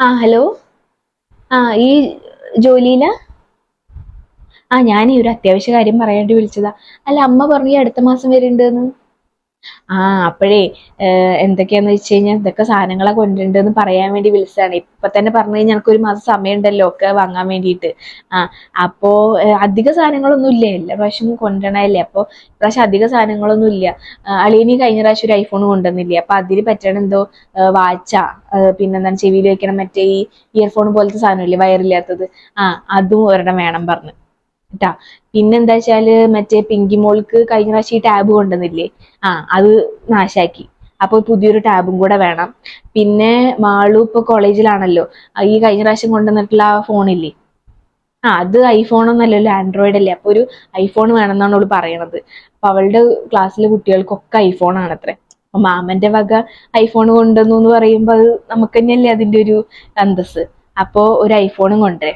ആ ഹലോ? ആ ഈ ജോലിയില ആ ഞാൻ ഒരു അത്യാവശ്യ കാര്യം പറയാൻ വേണ്ടി വിളിച്ചതാ. അല്ല അമ്മ പറഞ്ഞു അടുത്ത മാസം വരുന്നുണ്ടെന്ന്. ആ അപ്പോഴേ എന്തൊക്കെയാന്ന് വെച്ച് കഴിഞ്ഞാൽ ഇതൊക്കെ സാധനങ്ങളെ കൊണ്ടുണ്ടെന്ന് പറയാൻ വേണ്ടി വിളിച്ചതാണ്. ഇപ്പൊ തന്നെ പറഞ്ഞു കഴിഞ്ഞാൽ എനിക്ക് ഒരു മാസം സമയമുണ്ടല്ലോ ഒക്കെ വാങ്ങാൻ വേണ്ടിയിട്ട്. ആ അപ്പോ അധിക സാധനങ്ങളൊന്നും ഇല്ല. എല്ലാ പ്രാവശ്യം കൊണ്ടുവരണല്ലേ അപ്പൊ ഇപ്രാവശ്യം അധിക സാധനങ്ങളൊന്നും ഇല്ല. അളിയനി കഴിഞ്ഞ പ്രാവശ്യം ഒരു ഐഫോൺ കൊണ്ടുവന്നില്ലേ? അപ്പൊ അതിന് പറ്റണ എന്തോ വാച്ച പിന്നെന്താണ് ചെവിയിൽ വെക്കണം മറ്റേ ഈ ഇയർഫോൺ പോലത്തെ സാധനമില്ലേ? വയറില്ലാത്തത്. ആ അതും ഒരെണ്ണം വേണം പറഞ്ഞു. കേട്ടാ പിന്നെന്താ വെച്ചാൽ മറ്റേ പിങ്കി മോൾക്ക് കഴിഞ്ഞ പ്രാവശ്യം ഈ ടാബ് കൊണ്ടുവന്നില്ലേ? ആ അത് നാശാക്കി. അപ്പൊ പുതിയൊരു ടാബും കൂടെ വേണം. പിന്നെ മാളു ഇപ്പൊ കോളേജിലാണല്ലോ. ഈ കഴിഞ്ഞ പ്രാവശ്യം കൊണ്ടുവന്നിട്ടുള്ള ആ ഫോണില്ലേ? ആ അത് ഐഫോൺ ഒന്നല്ലല്ലോ ആൻഡ്രോയിഡ് അല്ലേ അപ്പൊ ഒരു ഐഫോൺ വേണമെന്നാണ് അവൾ പറയണത്. അപ്പൊ അവളുടെ ക്ലാസ്സിലെ കുട്ടികൾക്കൊക്കെ ഐഫോൺ ആണത്രേ അപ്പൊ മാമന്റെ വക ഐഫോൺ കൊണ്ടുവന്നു എന്ന് പറയുമ്പോ അത് നമുക്ക് തന്നെയല്ലേ അതിന്റെ ഒരു അന്തസ് അപ്പോൾ ഒരു ഐഫോണും കൊണ്ടുവരേ.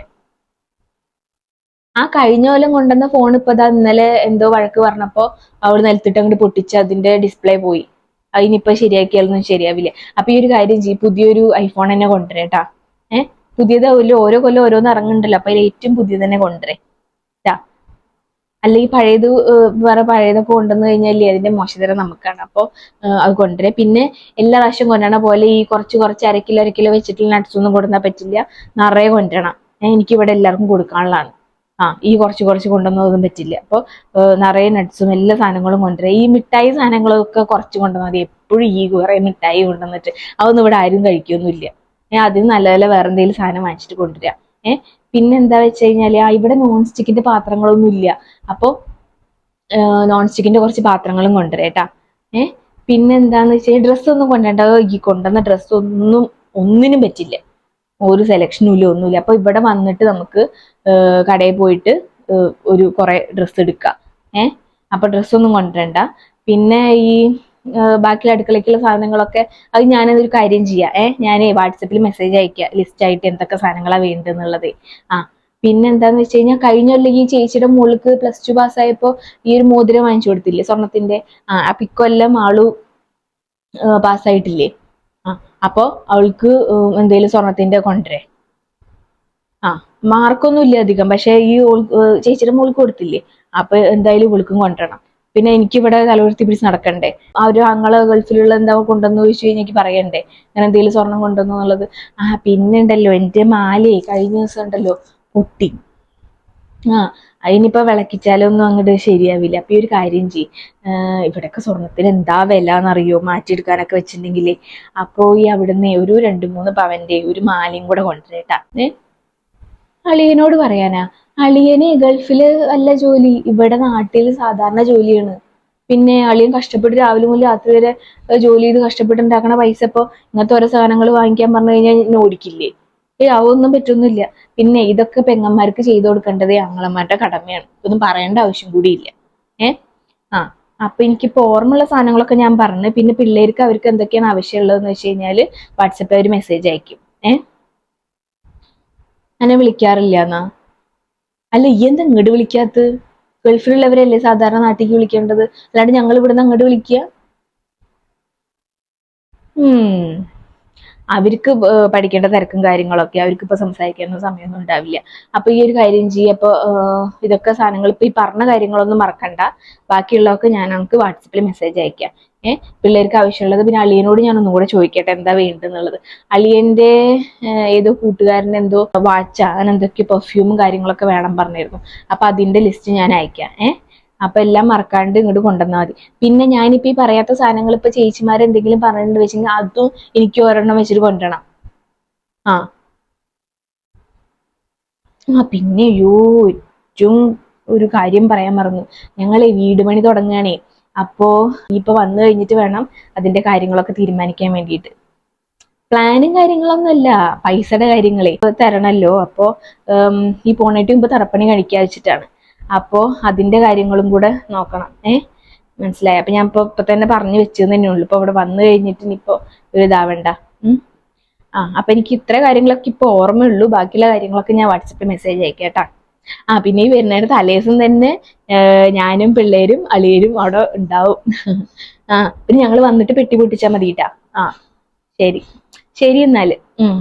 ആ കഴിഞ്ഞ കൊല്ലം കൊണ്ടുവന്ന ഫോൺ ഇപ്പൊ ദാ ഇന്നലെ എന്തോ വഴക്ക് പറഞ്ഞപ്പോ അവൾ നിലത്തിട്ട് അങ്ങോട്ട് പൊട്ടിച്ച് അതിന്റെ ഡിസ്പ്ലേ പോയി. അതിനിപ്പോ ശരിയാക്കിയാലൊന്നും ശരിയാവില്ല. അപ്പൊ ഈ ഒരു കാര്യം ചെയ്യും. പുതിയൊരു ഐഫോൺ തന്നെ കൊണ്ടുവരേട്ടാ ഏഹ് പുതിയത് ഓരോ കൊല്ലം ഓരോന്ന് ഇറങ്ങുന്നുണ്ടല്ലോ. അപ്പൊ അതിൽ ഏറ്റവും പുതിയത് തന്നെ കൊണ്ടുവരേ. അല്ലെങ്കിൽ പഴയത് വേറെ പഴയതൊക്കെ കൊണ്ടുവന്നു കഴിഞ്ഞാൽ അതിന്റെ മോശതരം നമുക്കാണ് അപ്പോൾ അത് കൊണ്ടുവരാം. പിന്നെ എല്ലാ പ്രാവശ്യം കൊണ്ടുവരണ പോലെ ഈ കുറച്ച് കുറച്ച് അര കിലോ അര കിലോ വെച്ചിട്ടുള്ള നട്ട്സ് കൊടുക്കാൻ പറ്റില്ല. നിറയെ കൊണ്ടുവരണം. എനിക്കിവിടെ എല്ലാവർക്കും കൊടുക്കാനുള്ളതാണ്. ആ ഈ കുറച്ച് കുറച്ച് കൊണ്ടുവന്നതൊന്നും പറ്റില്ല. അപ്പോൾ നിറയെ നട്ട്സും എല്ലാ സാധനങ്ങളും കൊണ്ടുവരാം. ഈ മിഠായി സാധനങ്ങളൊക്കെ കുറച്ച് കൊണ്ടുവന്നാൽ മതി. എപ്പോഴും ഈ കുറേ മിഠായി കൊണ്ടുവന്നിട്ട് അതൊന്നും ഇവിടെ ആരും കഴിക്കൊന്നുമില്ല. ഏഹ് അതിന് നല്ല നല്ല വേറെ എന്തെങ്കിലും സാധനം വാങ്ങിച്ചിട്ട് കൊണ്ടുവരാം ഏഹ് പിന്നെ എന്താ വെച്ച് കഴിഞ്ഞാൽ ആ ഇവിടെ നോൺ സ്റ്റിക്കിന്റെ പാത്രങ്ങളൊന്നും ഇല്ല. അപ്പോൾ നോൺ സ്റ്റിക്കിന്റെ കുറച്ച് പാത്രങ്ങളും കൊണ്ടുവരാം കേട്ടാ. ഏഹ് പിന്നെന്താന്ന് വെച്ചാൽ ഡ്രസ്സൊന്നും കൊണ്ടുവരണ്ട. ഈ കൊണ്ടുവന്ന ഡ്രസ്സൊന്നും ഒന്നിനും പറ്റില്ല. ഒരു സെലക്ഷനും ഇല്ല ഒന്നുമില്ല. അപ്പൊ ഇവിടെ വന്നിട്ട് നമുക്ക് കടയിൽ പോയിട്ട് ഒരു കുറെ ഡ്രസ്സ് എടുക്കാം. ഏ? അപ്പൊ ഡ്രസ്സൊന്നും കൊണ്ടുവരണ്ട. പിന്നെ ഈ ബാക്കി ബാക്കിയുള്ള അടുക്കളയ്ക്കുള്ള സാധനങ്ങളൊക്കെ അത് ഞാനതൊരു കാര്യം ചെയ്യാം. ഏഹ് ഞാൻ വാട്സപ്പിൽ മെസ്സേജ് അയക്കുക ലിസ്റ്റ് ആയിട്ട് എന്തൊക്കെ സാധനങ്ങളാണ് വേണ്ടതെന്നുള്ളത്. ആ. പിന്നെ എന്താന്ന് വെച്ച് കഴിഞ്ഞാൽ കഴിഞ്ഞല്ല ഈ ചേച്ചിയുടെ മോൾക്ക് പ്ലസ് ടു പാസ്സായപ്പോ ഈ ഒരു മോതിരം വാങ്ങിച്ചു കൊടുത്തില്ലേ സ്വർണത്തിന്റെ? ആ അപ്പൊ ഇക്കൊല്ലം ആളു പാസ്സായിട്ടില്ലേ അപ്പൊ അവൾക്ക് എന്തെങ്കിലും സ്വർണത്തിന്റെ കൊണ്ടുവരേ ആ മാർക്കൊന്നും ഇല്ല അധികം. പക്ഷെ ഈ ചേച്ചിയുടെ മോൾക്ക് കൊടുത്തില്ലേ? അപ്പൊ എന്തായാലും ഇവൾക്കും കൊണ്ടുവരണം. പിന്നെ എനിക്ക് ഇവിടെ തലവരുത്തി പിടിച്ച് നടക്കണ്ടേ? ആ ഒരു ആങ്ങളെ ഗൾഫിലുള്ള എന്താ കൊണ്ടുവന്നു ചോദിച്ചു കഴിഞ്ഞാൽ എനിക്ക് പറയണ്ടേ? ഞാൻ എന്തെങ്കിലും സ്വർണം കൊണ്ടുവന്നു എന്നുള്ളത്? ആ പിന്നെ ഉണ്ടല്ലോ എന്റെ മാലയെ കഴിഞ്ഞ ദിവസം ഉണ്ടല്ലോ പൊട്ടി. ആ അതിനിപ്പോ വിളക്കിച്ചാലൊന്നും അങ്ങോട്ട് ശരിയാവില്ല. അപ്പൊ ഈ ഒരു കാര്യം ചെയ് ആഹ് ഇവിടെയൊക്കെ സ്വർണത്തിന് എന്താ വില എന്നറിയോ മാറ്റിയെടുക്കാനൊക്കെ വെച്ചിട്ടുണ്ടെങ്കിലേ അപ്പോ ഈ അവിടുന്ന് ഒരു രണ്ട് മൂന്ന് പവന്റെ ഒരു മാലയും കൂടെ കൊണ്ടുവരട്ടാ. ഏ? അളിയനോട് പറയാനാ. അളിയന് ഗൾഫിൽ അല്ല ജോലി. ഇവിടെ നാട്ടിൽ സാധാരണ ജോലിയാണ്. പിന്നെ അളിയൻ കഷ്ടപ്പെട്ട് രാവിലെ മുതൽ രാത്രി വരെ ജോലി ചെയ്ത് കഷ്ടപ്പെട്ട് ഉണ്ടാക്കണ പൈസ ഇപ്പൊ ഇങ്ങനത്തെ ഓരോ സാധനങ്ങൾ വാങ്ങിക്കാൻ പറഞ്ഞു കഴിഞ്ഞാൽ ഓടിക്കില്ലേ? ഏയ് അതൊന്നും പറ്റൊന്നുമില്ല. പിന്നെ ഇതൊക്കെ പെങ്ങന്മാർക്ക് ചെയ്തു കൊടുക്കേണ്ടത് ആങ്ങളമാരുടെ കടമയാണ്. ഇതൊന്നും പറയേണ്ട ആവശ്യം കൂടിയില്ല. ഏ? ആ അപ്പൊ എനിക്കിപ്പോ ഓർമ്മയുള്ള സാധനങ്ങളൊക്കെ ഞാൻ പറഞ്ഞു. പിന്നെ പിള്ളേർക്ക് അവർക്ക് എന്തൊക്കെയാണ് ആവശ്യമുള്ളതെന്ന് വെച്ച് കഴിഞ്ഞാൽ വാട്സപ്പിൽ അവർ മെസ്സേജ് അയക്കും. ഏ? എന്നെ വിളിക്കാറില്ല എന്നാ അല്ല ഈ എന്താ ഇങ്ങോട്ട് വിളിക്കാത്ത ഗൾഫിലുള്ളവരല്ലേ സാധാരണ നാട്ടിലേക്ക് വിളിക്കേണ്ടത്? അല്ലാണ്ട് ഞങ്ങൾ ഇവിടുന്ന് അങ്ങോട്ട് വിളിക്കുക ഉം. അവർക്ക് പഠിക്കേണ്ട തിരക്കും കാര്യങ്ങളൊക്കെ അവർക്ക് ഇപ്പൊ സംസാരിക്കാനൊന്നും സമയമൊന്നും ഉണ്ടാവില്ല. അപ്പൊ ഈ ഒരു കാര്യം ചെയ്യുക ഇതൊക്കെ സാധനങ്ങൾ ഇപ്പൊ ഈ പറഞ്ഞ കാര്യങ്ങളൊന്നും മറക്കണ്ട. ബാക്കിയുള്ളതൊക്കെ ഞാൻ നമുക്ക് വാട്സപ്പിൽ മെസ്സേജ് അയക്കാം ഏഹ് പിള്ളേർക്ക് ആവശ്യമുള്ളത് പിന്നെ അളിയനോട് ഞാൻ ഒന്നും കൂടെ ചോദിക്കട്ടെ എന്താ വേണ്ടെന്നുള്ളത് അളിയന്റെ ഏതോ കൂട്ടുകാരൻ എന്തോ വാച്ച അങ്ങനെ എന്തൊക്കെ പെർഫ്യൂമും കാര്യങ്ങളൊക്കെ വേണം പറഞ്ഞിരുന്നു. അപ്പൊ അതിന്റെ ലിസ്റ്റ് ഞാൻ അയക്കാം ഏഹ് അപ്പൊ എല്ലാം മറക്കാണ്ട് ഇങ്ങോട്ട് കൊണ്ടുവന്നാൽ മതി. പിന്നെ ഞാനിപ്പോ ഈ പറയാത്ത സാധനങ്ങൾ ഇപ്പൊ ചേച്ചിമാർ എന്തെങ്കിലും പറഞ്ഞിട്ടുണ്ട് വെച്ചെങ്കിൽ അതും എനിക്ക് ഒരെണ്ണം വെച്ചിട്ട് കൊണ്ടുവരണം ആ. ആ പിന്നെ അയ്യോ ഏറ്റവും ഒരു കാര്യം പറയാൻ മറന്നു. ഞങ്ങളെ വീട് പണി തുടങ്ങുകയാണേ. അപ്പോ ഇപ്പൊ വന്നു കഴിഞ്ഞിട്ട് വേണം അതിന്റെ കാര്യങ്ങളൊക്കെ തീരുമാനിക്കാൻ വേണ്ടിയിട്ട്. പ്ലാനും കാര്യങ്ങളൊന്നുമല്ല പൈസയുടെ കാര്യങ്ങളെ ഇപ്പൊ തരണല്ലോ. അപ്പോ ഈ പോണേറ്റ് മുമ്പ് തറപ്പണി കഴിക്കാ വെച്ചിട്ടാണ്. അപ്പോ അതിന്റെ കാര്യങ്ങളും കൂടെ നോക്കണം. ഏ? മനസ്സിലായി? അപ്പൊ ഞാൻ ഇപ്പൊ ഇപ്പൊ തന്നെ പറഞ്ഞു വെച്ചെന്ന് തന്നെ ഉള്ളൂ. ഇപ്പൊ ഇവിടെ വന്നു കഴിഞ്ഞിട്ട് ഇനിയിപ്പോ ഒരു ഇതാവണ്ട. ആ അപ്പൊ എനിക്ക് ഇത്ര കാര്യങ്ങളൊക്കെ ഇപ്പൊ ഓർമ്മയുള്ളൂ. ബാക്കിയുള്ള കാര്യങ്ങളൊക്കെ ഞാൻ വാട്സപ്പിൽ മെസ്സേജ് അയക്കാം ആ പിന്നെ ഈ വരുന്നതിന് തലേദിവസം തന്നെ ഞാനും പിള്ളേരും അളിയരും അവിടെ ഉണ്ടാവും. ആ പിന്നെ ഞങ്ങൾ വന്നിട്ട് പെട്ടി പൊട്ടിച്ചാ മതി കേട്ടാ ആ ശരി. ശരി എന്നാൽ. ഉം.